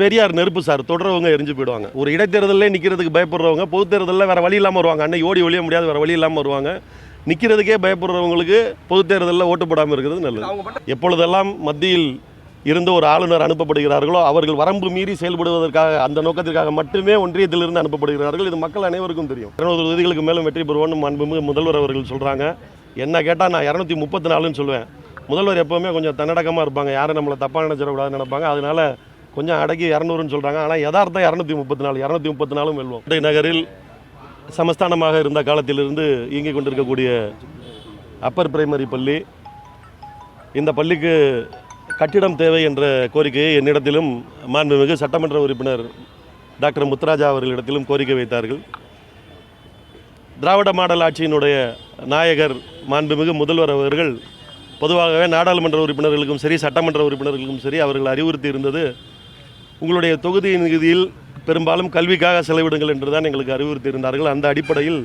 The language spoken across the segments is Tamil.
பெரியார் நெருப்பு சார் தொடர்றவங்க எரிஞ்சு போயிடுவாங்க. ஒரு இடைத்தேர்தலில் நிற்கிறதுக்கு பயப்படுறவங்க பொது தேர்தலில் வேறு வழி இல்லாமல் வருவாங்க. அன்னைக்கு ஓடி ஒழிய முடியாது வேறு வழி இல்லாமல் வருவாங்க. நிற்கிறதுக்கே பயப்படுறவங்களுக்கு பொது தேர்தலில் ஓட்டு போடாமல் இருக்கிறது நல்லது. எப்பொழுதெல்லாம் மத்தியில் இருந்து ஒரு ஆளுநர் அனுப்பப்படுகிறார்களோ அவர்கள் வரம்பு மீறி செயல்படுவதற்காக அந்த நோக்கத்திற்காக மட்டுமே ஒன்றியத்திலிருந்து அனுப்பப்படுகிறார்கள். இது மக்கள் அனைவருக்கும் தெரியும். இருநூறு தொகுதிகளுக்கு மேலும் வெற்றி பெறுவோம் அன்புமிகு முதல்வர் அவர்கள் சொல்கிறாங்க என்ன கேட்டால் நான் இரநூத்தி முப்பத்தி நாலுன்னு சொல்லுவேன் முதல்வர் எப்போவுமே கொஞ்சம் தன்னடக்கமாக இருப்பாங்க. யாரும் நம்மளை தப்பாக நினச்சிடக்கூடாதுன்னு நினைப்பாங்க. அதனால கொஞ்சம் அடக்கி இரநூறுன்னு சொல்கிறாங்க ஆனால் யதார்த்தம் இரநூத்தி முப்பத்தி நாலு இரநூத்தி முப்பத்தி நாலும் வெல்வோம். கோட்டை நகரில் சமஸ்தானமாக இருந்த காலத்திலிருந்து இயங்கிக் கொண்டிருக்கக்கூடிய அப்பர் பிரைமரி பள்ளி இந்த பள்ளிக்கு கட்டிடம் தேவை என்ற கோரிக்கையை என்னிடத்திலும் மாண்புமிகு சட்டமன்ற உறுப்பினர் டாக்டர் முத்துராஜா அவர்களிடத்திலும் கோரிக்கை வைத்தார்கள். திராவிட மாடல் ஆட்சியினுடைய நாயகர் மாண்புமிகு முதல்வர் அவர்கள் பொதுவாகவே நாடாளுமன்ற உறுப்பினர்களுக்கும் சரி சட்டமன்ற உறுப்பினர்களுக்கும் சரி அவர்கள் அறிவுறுத்தி இருந்தது உங்களுடைய தொகுதி நிதியில் பெரும்பாலும் கல்விக்காக செலவிடுங்கள் என்று தான் எங்களுக்கு அறிவுறுத்தி இருந்தார்கள் அந்த அடிப்படையில்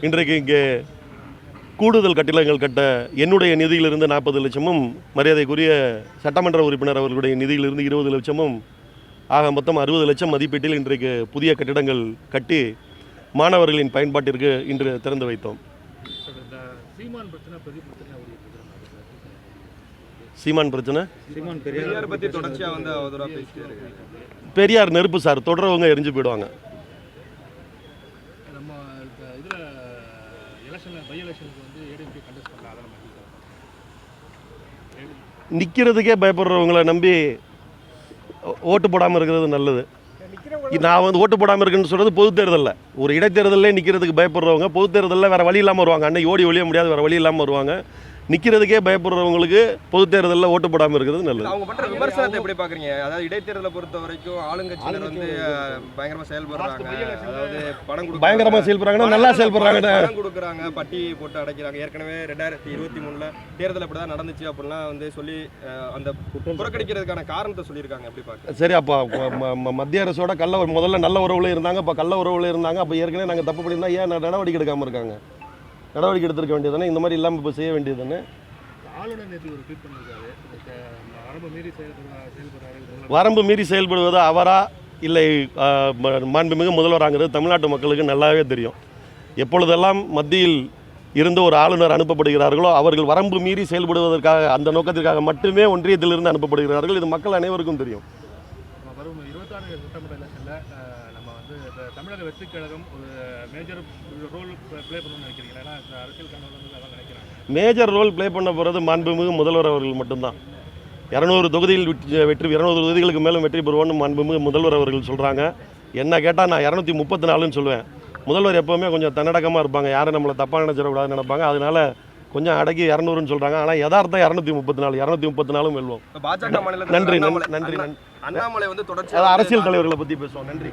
இன்றைக்கு இங்கே கூடுதல் கட்டிடங்கள் கட்ட என்னுடைய நிதியிலிருந்து நாற்பது லட்சமும் மரியாதைக்குரிய சட்டமன்ற உறுப்பினர் அவர்களுடைய நிதியிலிருந்து இருபது லட்சமும் ஆக மொத்தம் அறுபது லட்சம் மதிப்பீட்டில் இன்றைக்கு புதிய கட்டிடங்கள் கட்டி மாணவர்களின் பயன்பாட்டிற்கு இன்று திறந்து வைத்தோம் சார் இந்த சீமான் பிரச்சனை பெரிய பிரச்சனை ஓடிட்டு இருக்கு சீமான் பிரச்சனை? சீமான் பெரியார் நெருப்பு சார் தொடர்றவங்க எரிஞ்சு போயிடுவாங்க. நிற்கிறதுக்கே பயப்படுறவங்கள நம்பி ஓட்டு போடாமல் இருக்கிறது நல்லது. நான் வந்து ஓட்டு போடாமல் இருக்குன்னு சொல்கிறது பொது தேர்தலில். ஒரு இடைத்தேர்தலில் நிற்கிறதுக்கு பயப்படுறவங்க பொது தேர்தலில் வேறு வழி இல்லாமல் வருவாங்க. அன்னைக்கு ஓடி ஒழிய முடியாது வேறு வழி இல்லாமல் வருவாங்க. நிற்கிறதுக்கே பயப்படுறவங்களுக்கு பொது தேர்தலில் ஓட்டு போடாமல் இருக்கிறது நல்லது. அவங்க பண்ற விமர்சனத்தை எப்படி பாக்குறீங்க? அதாவது இடைத்தேர்தலை பொறுத்த வரைக்கும் ஆளுங்கட்சியினர் வந்து அஹ், பயங்கரமா செயல்படுறாங்க. அதாவது பணம் கொடுக்குறாங்க. பயங்கரமாக செயல்படுறாங்கன்னா நல்லா செயல்படுறாங்க. பணம் கொடுக்குறாங்க பட்டி போட்டு அடைக்கிறாங்க. ஏற்கனவே ரெண்டாயிரத்தி இருபத்தி மூணுல தேர்தல் இப்படிதான் நடந்துச்சு அப்படிலாம் வந்து சொல்லி அந்த புறக்கணிக்கிறதுக்கான காரணத்தை சொல்லியிருக்காங்க. எப்படி பாக்க சரி அப்போ மத்திய அரசோட கள்ள முதல்ல நல்ல உறவுல இருந்தாங்க இப்போ கள்ள உறவுல இருந்தாங்க அப்போ ஏற்கனவே நாங்கள் தப்பு பண்ணியிருந்தா ஏன் நடவடிக்கை எடுக்காமல் இருக்காங்க? நடவடிக்கை எடுத்திருக்க வேண்டியதானே இந்த மாதிரி இல்லாமல் இப்போ செய்ய முதல்வர் வரம்பு மீறி செயல்படுவது அவரா? இல்லை மாண்புமிகு முதல்வராங்கிறது தமிழ்நாட்டு மக்களுக்கு நல்லாவே தெரியும். எப்பொழுதெல்லாம் மத்தியில் இருந்து ஒரு ஆளுநர் அனுப்பப்படுகிறார்களோ அவர்கள் வரம்பு மீறி செயல்படுவதற்காக அந்த நோக்கத்திற்காக மட்டுமே ஒன்றியத்திலிருந்து அனுப்பப்படுகிறார்கள். இது மக்கள் அனைவருக்கும் தெரியும். தமிழக வெற்றிக் கழகம் ஒரு மேஜர் ரோல் ப்ளே பண்ணணும்னு நினைக்கிறீங்களா? ஏன்னா இந்த அரசியல் கண்ணோட்டத்தில் அதான் நினைக்கிறாங்க. மேஜர் ரோல் ப்ளே பண்ண போகிறது மாண்புமிகு முதல்வர் அவர்கள் மட்டும்தான். இரநூறு தொகுதியில் வெற்றி- வெற்றி இரநூறு தொகுதிகளுக்கு மேலும் வெற்றி பெறுவோம்னு மாண்புமிகு முதல்வர் அவர்கள் சொல்கிறாங்க என்ன கேட்டால் நான் இரநூத்தி முப்பத்தி நாலுன்னு சொல்லுவேன். முதல்வர் எப்போவுமே கொஞ்சம் தன்னடக்கமாக இருப்பாங்க. யாரும் நம்மளை தப்பாக நினச்சிடக்கூடாதுன்னு நினைப்பாங்க. அதனால கொஞ்சம் அடக்கி இரநூறுன்னு சொல்கிறாங்க ஆனால் யதார்த்தம் இரநூத்தி முப்பத்தி நாலு இரநூத்தி முப்பத்தி நாலும் வெல்வோம் பாஜக நன்றி நன்றி நன்றி அண்ணா- அண்ணாமலை வந்து அதாவது தொடர்ச்சியா அரசியல் தலைவர்களை பற்றி பேசுவோம். நன்றி.